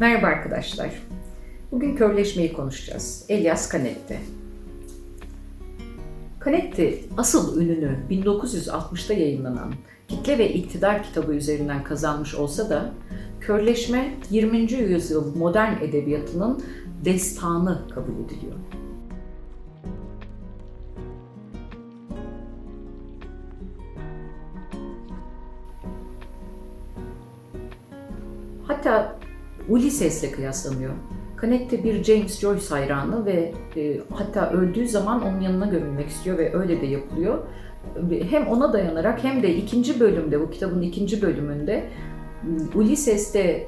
Merhaba arkadaşlar. Bugün körleşmeyi konuşacağız. Elias Canetti. Canetti asıl ününü 1960'ta yayınlanan Kitle ve İktidar kitabı üzerinden kazanmış olsa da körleşme 20. yüzyıl modern edebiyatının destanı kabul ediliyor. Hatta Ulysses'le kıyaslanıyor. Canetti bir James Joyce hayranı ve e, hatta öldüğü zaman onun yanına gömülmek istiyor ve öyle de yapılıyor. Hem ona dayanarak hem de ikinci bölümde, bu kitabın ikinci bölümünde Ulysses'te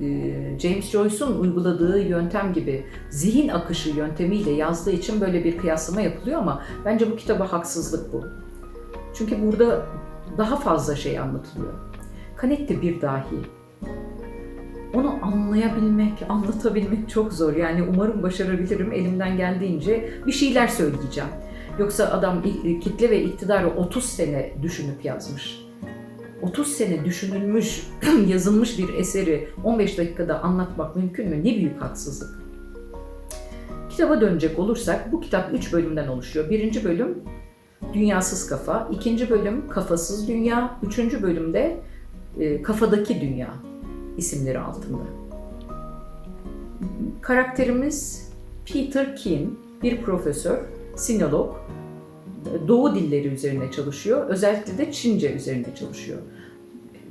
e, James Joyce'un uyguladığı yöntem gibi zihin akışı yöntemiyle yazdığı için böyle bir kıyaslama yapılıyor ama bence bu kitaba haksızlık bu. Çünkü burada daha fazla şey anlatılıyor. Canetti bir dahi, onu anlayabilmek, anlatabilmek çok zor. Yani umarım başarabilirim. Elimden geldiğince bir şeyler söyleyeceğim. Yoksa adam kitle ve iktidarı 30 sene düşünüp yazmış. 30 sene düşünülmüş, yazılmış bir eseri 15 dakikada anlatmak mümkün mü? Ne büyük haksızlık. Kitaba dönecek olursak bu kitap 3 bölümden oluşuyor. Birinci bölüm Dünyasız Kafa, ikinci bölüm Kafasız Dünya, üçüncü bölümde e, Kafadaki Dünya isimleri altında. Karakterimiz Peter Keane, bir profesör, sinolog, Doğu dilleri üzerine çalışıyor. Özellikle de Çince üzerine çalışıyor.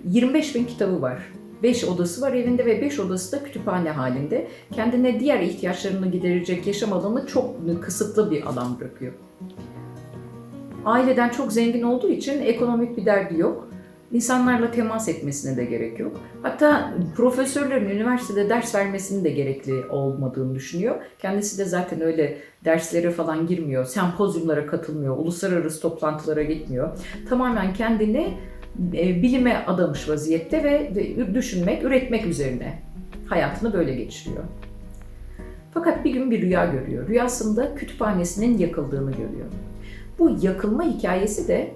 25 bin kitabı var. 5 odası var evinde ve 5 odası da kütüphane halinde. Kendine diğer ihtiyaçlarını giderecek yaşam alanı çok kısıtlı bir alan bırakıyor. Aileden çok zengin olduğu için ekonomik bir derdi yok insanlarla temas etmesine de gerek yok. Hatta profesörlerin üniversitede ders vermesinin de gerekli olmadığını düşünüyor. Kendisi de zaten öyle derslere falan girmiyor, sempozyumlara katılmıyor, uluslararası toplantılara gitmiyor. Tamamen kendini e, bilime adamış vaziyette ve düşünmek, üretmek üzerine hayatını böyle geçiriyor. Fakat bir gün bir rüya görüyor. Rüyasında kütüphanesinin yakıldığını görüyor. Bu yakılma hikayesi de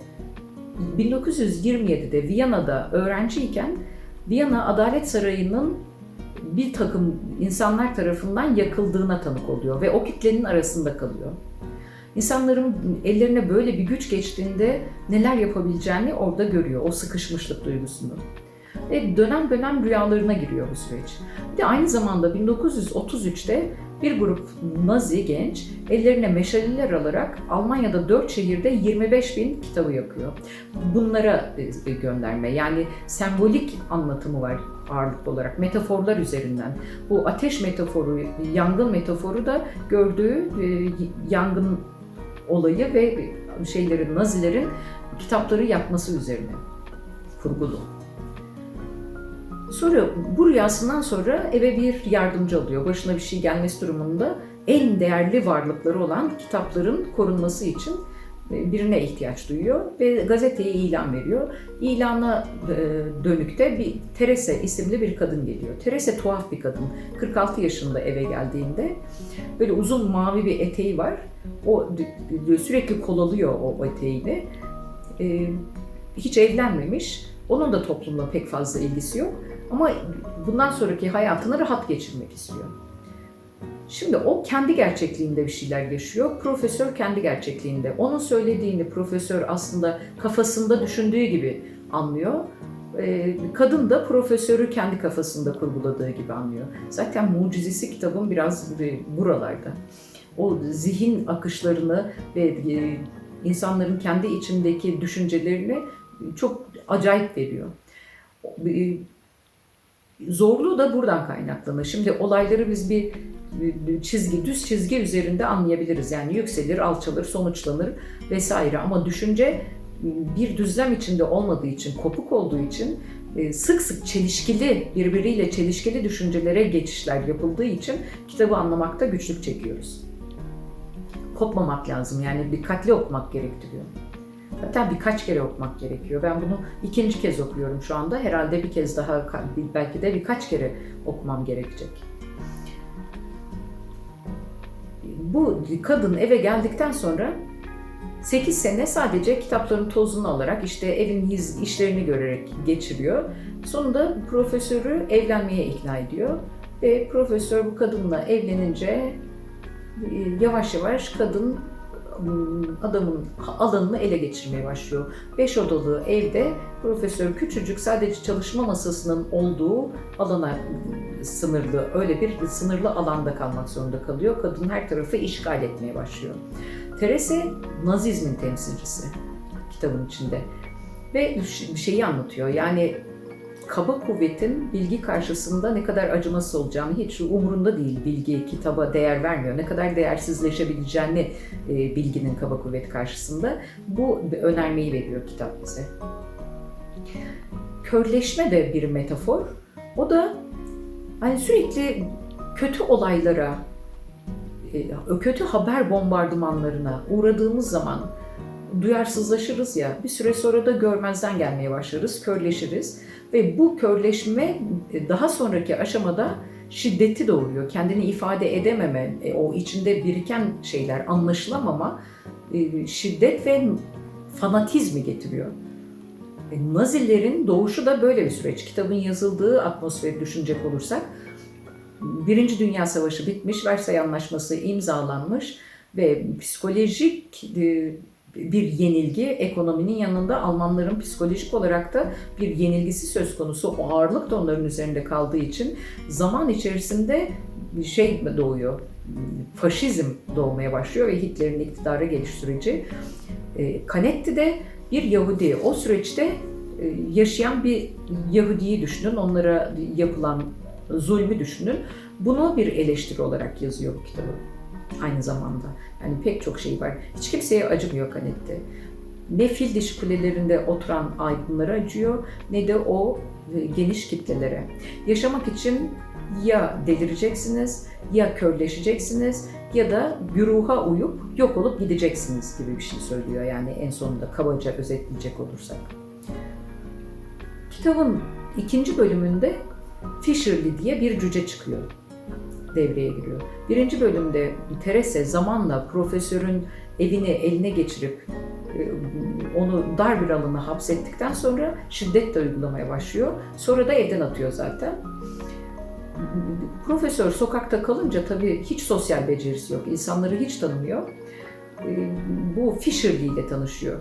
1927'de Viyana'da öğrenciyken Viyana Adalet Sarayı'nın bir takım insanlar tarafından yakıldığına tanık oluyor ve o kitlenin arasında kalıyor. İnsanların ellerine böyle bir güç geçtiğinde neler yapabileceğini orada görüyor, o sıkışmışlık duygusunu. Ve dönem dönem rüyalarına giriyor bu süreç. Bir de aynı zamanda 1933'te bir grup Nazi genç ellerine meşaleler alarak Almanya'da 4 şehirde 25 bin kitabı yakıyor. Bunlara e, gönderme yani sembolik anlatımı var ağırlıklı olarak metaforlar üzerinden. Bu ateş metaforu, yangın metaforu da gördüğü e, yangın olayı ve şeylerin Nazilerin kitapları yakması üzerine kurgulu. Sonra bu rüyasından sonra eve bir yardımcı alıyor. Başına bir şey gelmesi durumunda en değerli varlıkları olan kitapların korunması için e, birine ihtiyaç duyuyor ve gazeteye ilan veriyor. İlana e, dönükte bir Teresa isimli bir kadın geliyor. Teresa tuhaf bir kadın. 46 yaşında eve geldiğinde böyle uzun mavi bir eteği var. O sürekli kolalıyor o eteğini. E, hiç evlenmemiş. Onun da toplumla pek fazla ilgisi yok. Ama bundan sonraki hayatını rahat geçirmek istiyor. Şimdi o kendi gerçekliğinde bir şeyler yaşıyor. Profesör kendi gerçekliğinde. Onun söylediğini profesör aslında kafasında düşündüğü gibi anlıyor. Ee, kadın da profesörü kendi kafasında kurguladığı gibi anlıyor. Zaten mucizesi kitabın biraz buralarda. O zihin akışlarını ve e, insanların kendi içindeki düşüncelerini çok acayip veriyor e, Zorluğu da buradan kaynaklanır. Şimdi olayları biz bir çizgi, düz çizgi üzerinde anlayabiliriz. Yani yükselir, alçalır, sonuçlanır vesaire. Ama düşünce bir düzlem içinde olmadığı için, kopuk olduğu için e, sık sık çelişkili, birbiriyle çelişkili düşüncelere geçişler yapıldığı için kitabı anlamakta güçlük çekiyoruz. Kopmamak lazım yani dikkatli okumak gerektiriyor. Hatta birkaç kere okumak gerekiyor. Ben bunu ikinci kez okuyorum şu anda. Herhalde bir kez daha, belki de birkaç kere okumam gerekecek. Bu kadın eve geldikten sonra 8 sene sadece kitapların tozunu alarak işte evin işlerini görerek geçiriyor. Sonunda profesörü evlenmeye ikna ediyor. Ve profesör bu kadınla evlenince e, yavaş yavaş kadın adamın alanını ele geçirmeye başlıyor. Beş odalı evde profesör küçücük sadece çalışma masasının olduğu alana sınırlı, öyle bir sınırlı alanda kalmak zorunda kalıyor. Kadın her tarafı işgal etmeye başlıyor. Terese Nazizmin temsilcisi kitabın içinde. Ve şeyi anlatıyor yani kaba kuvvetin bilgi karşısında ne kadar acımasız olacağını hiç umurunda değil bilgi kitaba değer vermiyor. Ne kadar değersizleşebileceğini e, bilginin kaba kuvvet karşısında bu önermeyi veriyor kitap bize. Körleşme de bir metafor. O da hani sürekli kötü olaylara, e, kötü haber bombardımanlarına uğradığımız zaman duyarsızlaşırız ya bir süre sonra da görmezden gelmeye başlarız, körleşiriz ve bu körleşme e, daha sonraki aşamada şiddeti doğuruyor. Kendini ifade edememe, e, o içinde biriken şeyler, anlaşılamama e, şiddet ve fanatizmi getiriyor. Nazilerin doğuşu da böyle bir süreç. Kitabın yazıldığı atmosferi düşünecek olursak Birinci Dünya Savaşı bitmiş, Versay Anlaşması imzalanmış ve psikolojik bir yenilgi ekonominin yanında Almanların psikolojik olarak da bir yenilgisi söz konusu. O ağırlık da onların üzerinde kaldığı için zaman içerisinde bir şey doğuyor. Faşizm doğmaya başlıyor ve Hitler'in iktidara geliş süreci. E, Canetti de bir Yahudi. O süreçte e, yaşayan bir Yahudiyi düşünün. Onlara yapılan zulmü düşünün. Bunu bir eleştiri olarak yazıyor bu kitabı aynı zamanda. Yani pek çok şey var. Hiç kimseye acımıyor Canetti. Ne fil dişi kulelerinde oturan aydınlara acıyor ne de o e, geniş kitlelere. Yaşamak için ya delireceksiniz, ya körleşeceksiniz ya da güruha uyup yok olup gideceksiniz gibi bir şey söylüyor. Yani en sonunda kabaca özetleyecek olursak. Kitabın ikinci bölümünde Fisherly diye bir cüce çıkıyor devreye giriyor. Birinci bölümde Terese zamanla profesörün evini eline geçirip e, onu dar bir alana hapsettikten sonra şiddet de uygulamaya başlıyor. Sonra da evden atıyor zaten. Profesör sokakta kalınca tabii hiç sosyal becerisi yok. İnsanları hiç tanımıyor. E, Bu Fisherly ile tanışıyor.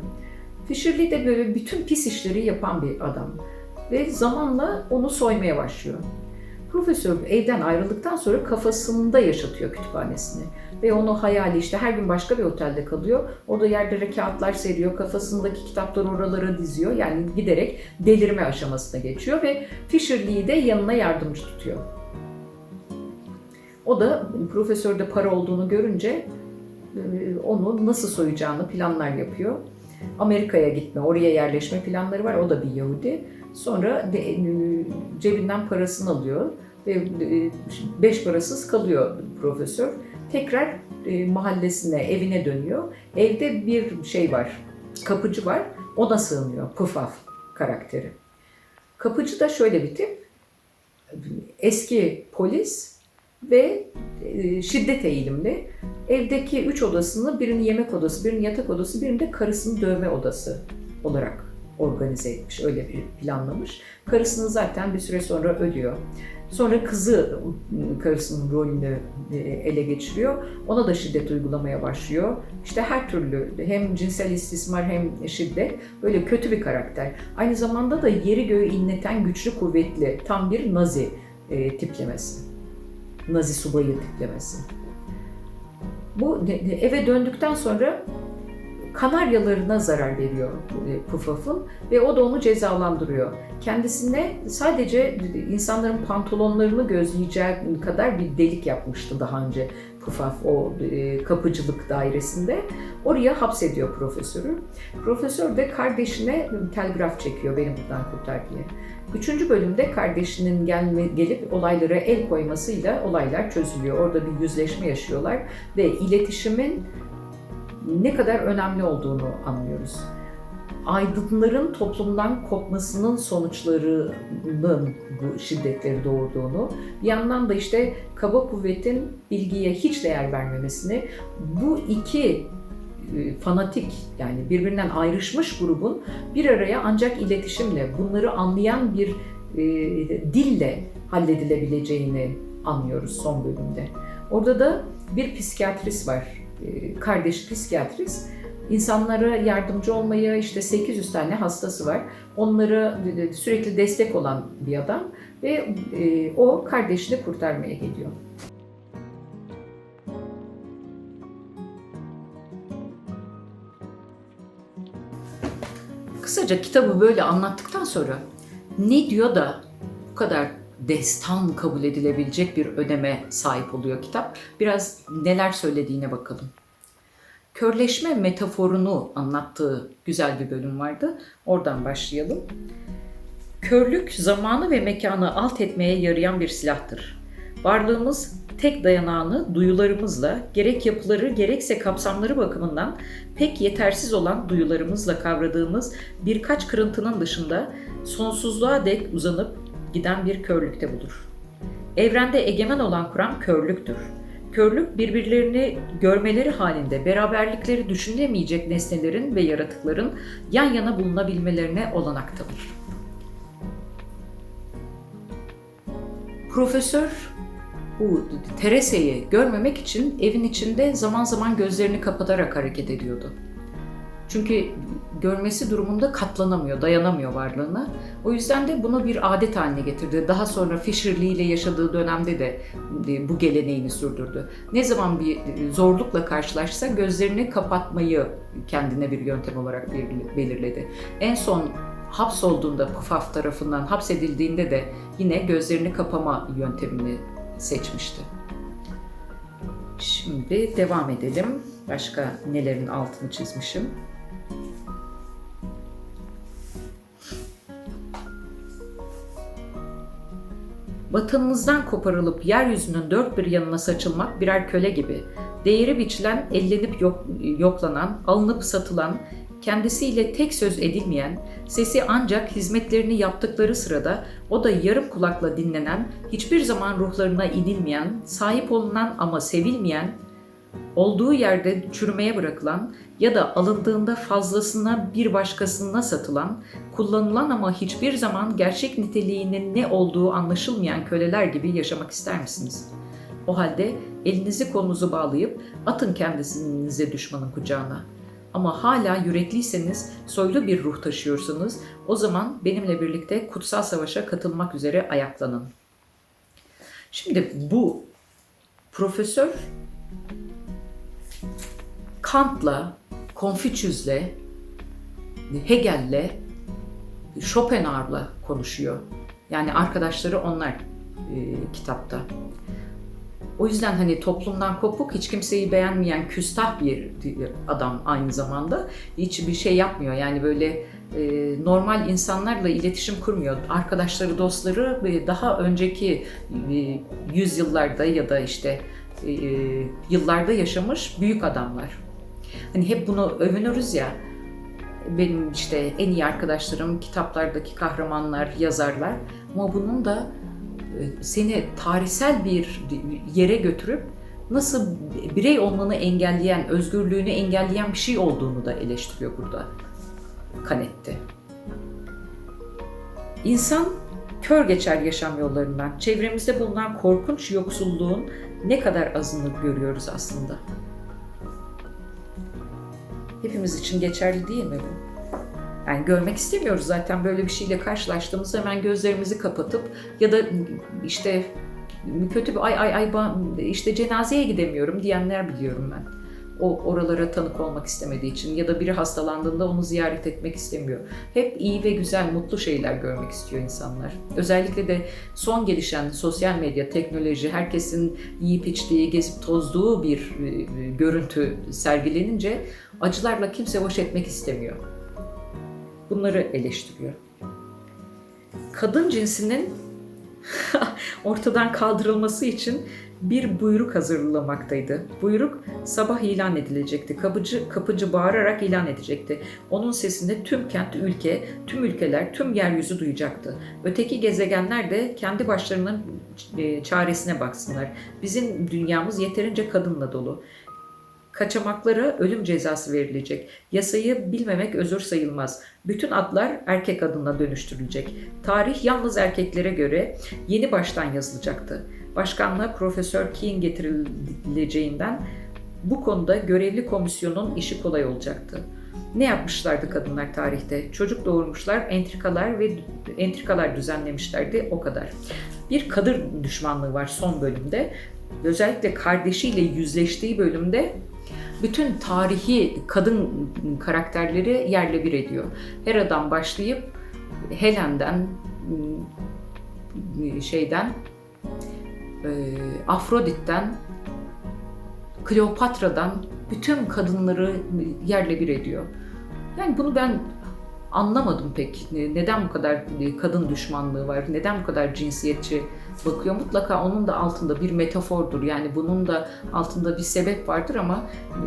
Fisherly de böyle bütün pis işleri yapan bir adam. Ve zamanla onu soymaya başlıyor. Profesör evden ayrıldıktan sonra kafasında yaşatıyor kütüphanesini. Ve onu hayali işte her gün başka bir otelde kalıyor. Orada yerlere kağıtlar seriyor, kafasındaki kitapları oralara diziyor. Yani giderek delirme aşamasına geçiyor ve Fisherly'yi de yanına yardımcı tutuyor. O da profesörde para olduğunu görünce e, onu nasıl soyacağını planlar yapıyor. Amerika'ya gitme, oraya yerleşme planları var. O da bir Yahudi. Sonra de, e, cebinden parasını alıyor ve e, beş parasız kalıyor profesör. Tekrar e, mahallesine, evine dönüyor. Evde bir şey var, kapıcı var. Ona sığınıyor, Pufaf karakteri. Kapıcı da şöyle bir tip. Eski polis ve şiddet eğilimli. Evdeki üç odasını birini yemek odası, birini yatak odası, birini de karısını dövme odası olarak organize etmiş, öyle bir planlamış. Karısını zaten bir süre sonra ölüyor. Sonra kızı karısının rolünü e, ele geçiriyor. Ona da şiddet uygulamaya başlıyor. İşte her türlü hem cinsel istismar hem şiddet böyle kötü bir karakter. Aynı zamanda da yeri göğü inleten güçlü kuvvetli tam bir nazi e, tiplemesi. Nazi subayı tiplemesi. Bu eve döndükten sonra kanaryalarına zarar veriyor e, Pufaf'ın ve o da onu cezalandırıyor. Kendisine sadece insanların pantolonlarını gözleyeceği kadar bir delik yapmıştı daha önce Pufaf o e, kapıcılık dairesinde. Oraya hapsediyor profesörü. Profesör de kardeşine telgraf çekiyor beni buradan kurtar diye. Üçüncü bölümde kardeşinin gelme, gelip olaylara el koymasıyla olaylar çözülüyor. Orada bir yüzleşme yaşıyorlar ve iletişimin ne kadar önemli olduğunu anlıyoruz. Aydınların toplumdan kopmasının sonuçlarının bu şiddetleri doğurduğunu, bir yandan da işte kaba kuvvetin bilgiye hiç değer vermemesini, bu iki e, fanatik yani birbirinden ayrışmış grubun bir araya ancak iletişimle, bunları anlayan bir e, dille halledilebileceğini anlıyoruz son bölümde. Orada da bir psikiyatrist var, kardeş psikiyatrist. İnsanlara yardımcı olmaya işte 800 tane hastası var. Onlara sürekli destek olan bir adam ve e, o kardeşini kurtarmaya geliyor. Kısaca kitabı böyle anlattıktan sonra ne diyor da bu kadar destan kabul edilebilecek bir öneme sahip oluyor kitap. Biraz neler söylediğine bakalım. Körleşme metaforunu anlattığı güzel bir bölüm vardı. Oradan başlayalım. Körlük zamanı ve mekanı alt etmeye yarayan bir silahtır. Varlığımız tek dayanağını duyularımızla, gerek yapıları gerekse kapsamları bakımından pek yetersiz olan duyularımızla kavradığımız birkaç kırıntının dışında sonsuzluğa dek uzanıp giden bir körlükte bulur. Evrende egemen olan kuram körlüktür. Körlük birbirlerini görmeleri halinde beraberlikleri düşünülemeyecek nesnelerin ve yaratıkların yan yana bulunabilmelerine olanak tanır. Profesör bu Teresa'yı görmemek için evin içinde zaman zaman gözlerini kapatarak hareket ediyordu. Çünkü görmesi durumunda katlanamıyor, dayanamıyor varlığına. O yüzden de bunu bir adet haline getirdi. Daha sonra Fisher Lee ile yaşadığı dönemde de bu geleneğini sürdürdü. Ne zaman bir zorlukla karşılaşsa gözlerini kapatmayı kendine bir yöntem olarak belirledi. En son hapsolduğunda Pufaf tarafından hapsedildiğinde de yine gözlerini kapama yöntemini seçmişti. Şimdi devam edelim. Başka nelerin altını çizmişim? Vatanımızdan koparılıp yeryüzünün dört bir yanına saçılmak birer köle gibi, değeri biçilen, ellenip yok, yoklanan, alınıp satılan, kendisiyle tek söz edilmeyen, sesi ancak hizmetlerini yaptıkları sırada o da yarım kulakla dinlenen, hiçbir zaman ruhlarına inilmeyen, sahip olunan ama sevilmeyen, olduğu yerde çürümeye bırakılan ya da alındığında fazlasına bir başkasına satılan, kullanılan ama hiçbir zaman gerçek niteliğinin ne olduğu anlaşılmayan köleler gibi yaşamak ister misiniz? O halde elinizi kolunuzu bağlayıp atın kendinize düşmanın kucağına. Ama hala yürekliyseniz, soylu bir ruh taşıyorsanız o zaman benimle birlikte kutsal savaşa katılmak üzere ayaklanın. Şimdi bu profesör Kant'la, Confucius'le, Hegel'le, Schopenhauer'la konuşuyor. Yani arkadaşları onlar e, kitapta. O yüzden hani toplumdan kopuk, hiç kimseyi beğenmeyen küstah bir adam aynı zamanda. Hiçbir şey yapmıyor. Yani böyle e, normal insanlarla iletişim kurmuyor. Arkadaşları, dostları daha önceki e, yüzyıllarda ya da işte e, yıllarda yaşamış büyük adamlar. Hani hep bunu övünürüz ya. Benim işte en iyi arkadaşlarım kitaplardaki kahramanlar, yazarlar. Ama bunun da e, seni tarihsel bir yere götürüp nasıl birey olmanı engelleyen, özgürlüğünü engelleyen bir şey olduğunu da eleştiriyor burada Kanet'te. İnsan kör geçer yaşam yollarından. Çevremizde bulunan korkunç yoksulluğun ne kadar azını görüyoruz aslında. Hepimiz için geçerli değil mi bu? Yani görmek istemiyoruz zaten böyle bir şeyle karşılaştığımızda hemen gözlerimizi kapatıp ya da işte kötü bir ay ay ay işte cenazeye gidemiyorum diyenler biliyorum ben. O oralara tanık olmak istemediği için ya da biri hastalandığında onu ziyaret etmek istemiyor. Hep iyi ve güzel, mutlu şeyler görmek istiyor insanlar. Özellikle de son gelişen sosyal medya, teknoloji, herkesin yiyip içtiği, gezip tozduğu bir e, görüntü sergilenince acılarla kimse baş etmek istemiyor. Bunları eleştiriyor. Kadın cinsinin ortadan kaldırılması için bir buyruk hazırlamaktaydı. Buyruk sabah ilan edilecekti. Kapıcı, kapıcı bağırarak ilan edecekti. Onun sesini tüm kent, ülke, tüm ülkeler, tüm yeryüzü duyacaktı. Öteki gezegenler de kendi başlarının e, çaresine baksınlar. Bizim dünyamız yeterince kadınla dolu. Kaçamaklara ölüm cezası verilecek. Yasayı bilmemek özür sayılmaz. Bütün adlar erkek adına dönüştürülecek. Tarih yalnız erkeklere göre yeni baştan yazılacaktı. başkanlığa Profesör Keane getirileceğinden bu konuda görevli komisyonun işi kolay olacaktı. Ne yapmışlardı kadınlar tarihte? Çocuk doğurmuşlar, entrikalar ve entrikalar düzenlemişlerdi o kadar. Bir kadın düşmanlığı var son bölümde. Özellikle kardeşiyle yüzleştiği bölümde bütün tarihi kadın karakterleri yerle bir ediyor. Hera'dan başlayıp Helen'den şeyden e, Afrodit'ten Kleopatra'dan bütün kadınları yerle bir ediyor. Yani bunu ben anlamadım pek. Neden bu kadar kadın düşmanlığı var? Neden bu kadar cinsiyetçi bakıyor? Mutlaka onun da altında bir metafordur. Yani bunun da altında bir sebep vardır ama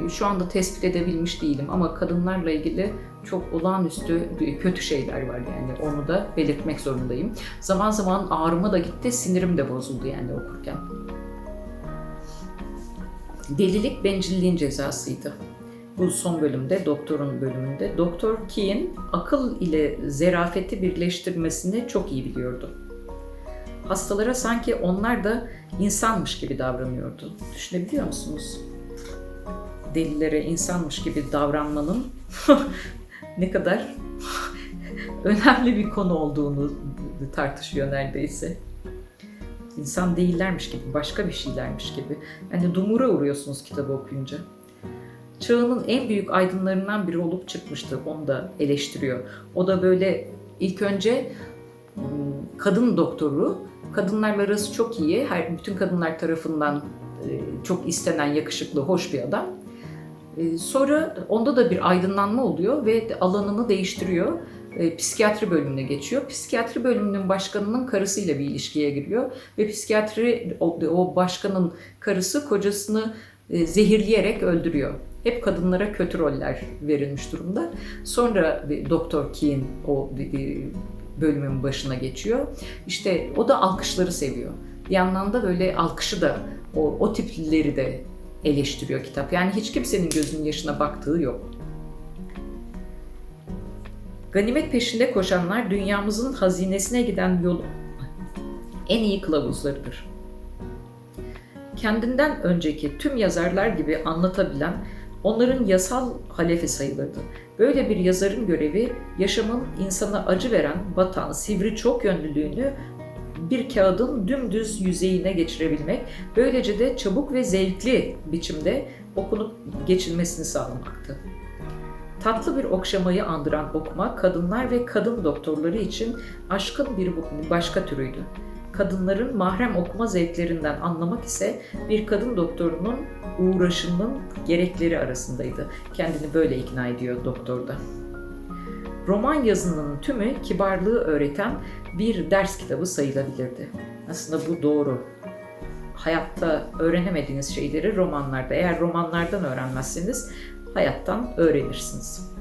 şu anda tespit edebilmiş değilim. Ama kadınlarla ilgili çok olağanüstü kötü şeyler var yani. Onu da belirtmek zorundayım. Zaman zaman ağrıma da gitti, sinirim de bozuldu yani okurken. Delilik bencilliğin cezasıydı. Bu son bölümde, doktorun bölümünde. Doktor Keane akıl ile zerafeti birleştirmesini çok iyi biliyordu. Hastalara sanki onlar da insanmış gibi davranıyordu. Düşünebiliyor musunuz? Delilere insanmış gibi davranmanın ne kadar önemli bir konu olduğunu tartışıyor neredeyse insan değillermiş gibi, başka bir şeylermiş gibi. Yani dumura uğruyorsunuz kitabı okuyunca. Çağının en büyük aydınlarından biri olup çıkmıştı. Onu da eleştiriyor. O da böyle ilk önce kadın doktoru, kadınlarla arası çok iyi. Her bütün kadınlar tarafından ıı, çok istenen, yakışıklı, hoş bir adam. Sonra onda da bir aydınlanma oluyor ve alanını değiştiriyor e, psikiyatri bölümüne geçiyor. Psikiyatri bölümünün başkanının karısıyla bir ilişkiye giriyor ve psikiyatri o, o başkanın karısı kocasını e, zehirleyerek öldürüyor. Hep kadınlara kötü roller verilmiş durumda. Sonra Doktor Keane o e, bölümün başına geçiyor. İşte o da alkışları seviyor. Bir yandan da böyle alkışı da o, o tipleri de eleştiriyor kitap. Yani hiç kimsenin gözünün yaşına baktığı yok. Ganimet peşinde koşanlar dünyamızın hazinesine giden yolun en iyi kılavuzlarıdır. Kendinden önceki tüm yazarlar gibi anlatabilen onların yasal halefi sayılırdı. Böyle bir yazarın görevi yaşamın insana acı veren, batan, sivri çok yönlülüğünü bir kağıdın dümdüz yüzeyine geçirebilmek, böylece de çabuk ve zevkli biçimde okunup geçilmesini sağlamaktı. Tatlı bir okşamayı andıran okuma kadınlar ve kadın doktorları için aşkın bir başka türüydü. Kadınların mahrem okuma zevklerinden anlamak ise bir kadın doktorunun uğraşının gerekleri arasındaydı. Kendini böyle ikna ediyor doktorda. Roman yazının tümü kibarlığı öğreten bir ders kitabı sayılabilirdi. Aslında bu doğru. Hayatta öğrenemediğiniz şeyleri romanlarda, eğer romanlardan öğrenmezseniz hayattan öğrenirsiniz.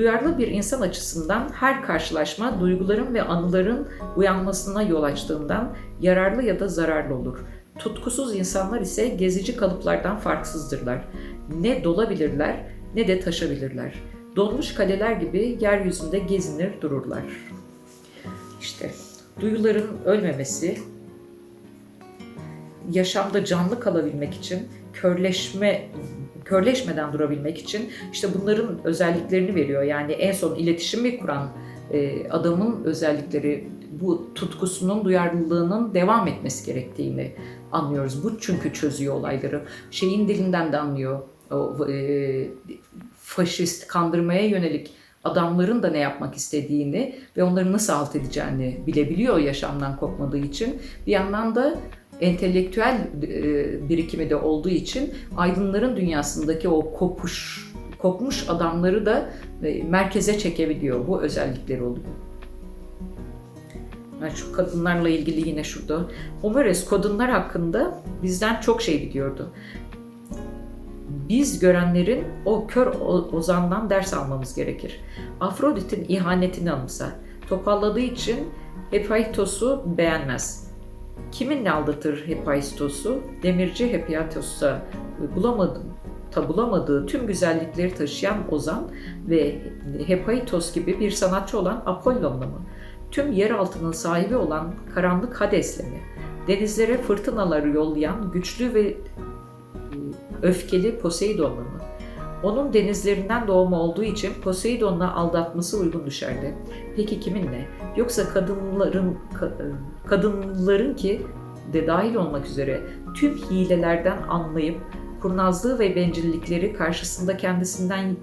Duyarlı bir insan açısından her karşılaşma duyguların ve anıların uyanmasına yol açtığından yararlı ya da zararlı olur. Tutkusuz insanlar ise gezici kalıplardan farksızdırlar. Ne dolabilirler ne de taşabilirler. Donmuş kaleler gibi yeryüzünde gezinir dururlar. İşte duyuların ölmemesi, yaşamda canlı kalabilmek için körleşme körleşmeden durabilmek için işte bunların özelliklerini veriyor. Yani en son iletişimi kuran e, adamın özellikleri bu tutkusunun, duyarlılığının devam etmesi gerektiğini anlıyoruz. Bu çünkü çözüyor olayları. Şeyin dilinden de anlıyor. O e, faşist, kandırmaya yönelik adamların da ne yapmak istediğini ve onları nasıl alt edeceğini bilebiliyor yaşamdan kopmadığı için. Bir yandan da entelektüel e, birikimi de olduğu için aydınların dünyasındaki o kopuş kopmuş adamları da e, merkeze çekebiliyor. Bu özellikleri oluyor. Yani şu kadınlarla ilgili yine şurada. Homeres kadınlar hakkında bizden çok şey biliyordu. Biz görenlerin o kör ozandan ders almamız gerekir. Afrodit'in ihanetini anımsar. Topalladığı için Hephaistos'u beğenmez Kiminle aldatır Hephaistos'u? Demirci Hephaistos'a bulamadım ta bulamadığı tüm güzellikleri taşıyan Ozan ve Hephaistos gibi bir sanatçı olan Apollon'la mı? Tüm yer altının sahibi olan karanlık Hades'le mi? denizlere fırtınaları yollayan güçlü ve e, öfkeli Poseidon'la mı? Onun denizlerinden doğma olduğu için Poseidon'la aldatması uygun düşerdi. Peki kiminle? Yoksa kadınların ka- kadınların ki de dahil olmak üzere tüm hilelerden anlayıp kurnazlığı ve bencillikleri karşısında kendisinden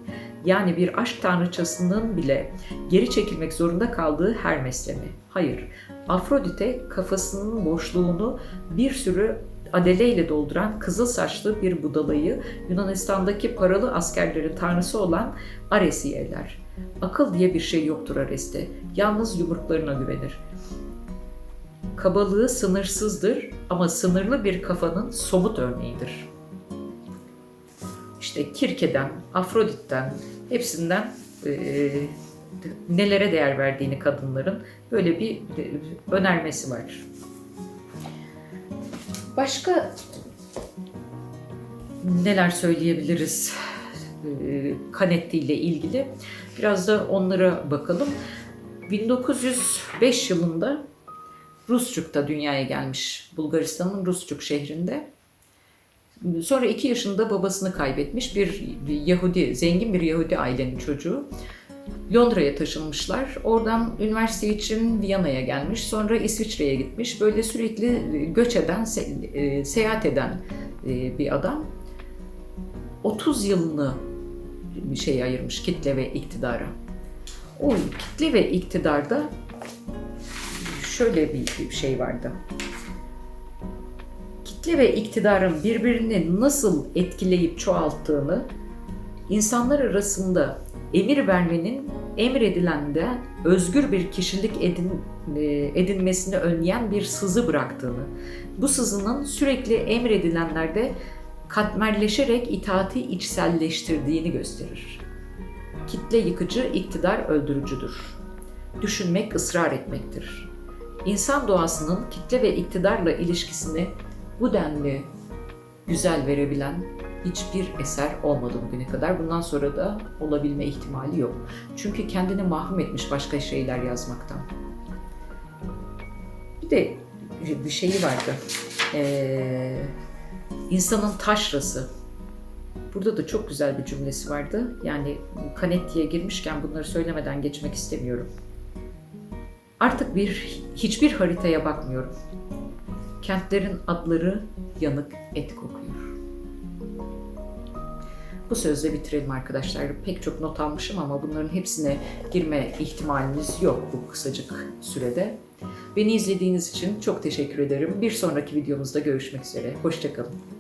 yani bir aşk tanrıçasının bile geri çekilmek zorunda kaldığı Hermes'le mi? Hayır. Afrodite kafasının boşluğunu bir sürü adeleyle dolduran kızıl saçlı bir budalayı Yunanistan'daki paralı askerlerin tanrısı olan Ares'i yerler. Akıl diye bir şey yoktur Ares'te. Yalnız yumruklarına güvenir. Kabalığı sınırsızdır ama sınırlı bir kafanın somut örneğidir. İşte Kirke'den, Afrodit'ten, hepsinden e, nelere değer verdiğini kadınların böyle bir e, önermesi var. Başka neler söyleyebiliriz e, Canetti ile ilgili? Biraz da onlara bakalım. 1905 yılında Rusçuk'ta dünyaya gelmiş. Bulgaristan'ın Rusçuk şehrinde. Sonra iki yaşında babasını kaybetmiş bir Yahudi, zengin bir Yahudi ailenin çocuğu. Londra'ya taşınmışlar. Oradan üniversite için Viyana'ya gelmiş. Sonra İsviçre'ye gitmiş. Böyle sürekli göç eden, se- e, seyahat eden e, bir adam. 30 yılını bir şey ayırmış kitle ve iktidara. O kitle ve iktidarda şöyle bir şey vardı. Kitle ve iktidarın birbirini nasıl etkileyip çoğalttığını, insanlar arasında emir vermenin emredilende özgür bir kişilik edin, e, edinmesini önleyen bir sızı bıraktığını, bu sızının sürekli emredilenlerde katmerleşerek itaati içselleştirdiğini gösterir. Kitle yıkıcı, iktidar öldürücüdür. Düşünmek ısrar etmektir. İnsan doğasının kitle ve iktidarla ilişkisini bu denli güzel verebilen hiçbir eser olmadı bugüne kadar. Bundan sonra da olabilme ihtimali yok. Çünkü kendini mahrum etmiş başka şeyler yazmaktan. Bir de bir şeyi vardı. Ee, insanın taşrası. Burada da çok güzel bir cümlesi vardı. Yani Canetti'ye girmişken bunları söylemeden geçmek istemiyorum. Artık bir hiçbir haritaya bakmıyorum. Kentlerin adları yanık et kokuyor. Bu sözle bitirelim arkadaşlar. Pek çok not almışım ama bunların hepsine girme ihtimalimiz yok bu kısacık sürede. Beni izlediğiniz için çok teşekkür ederim. Bir sonraki videomuzda görüşmek üzere. Hoşçakalın.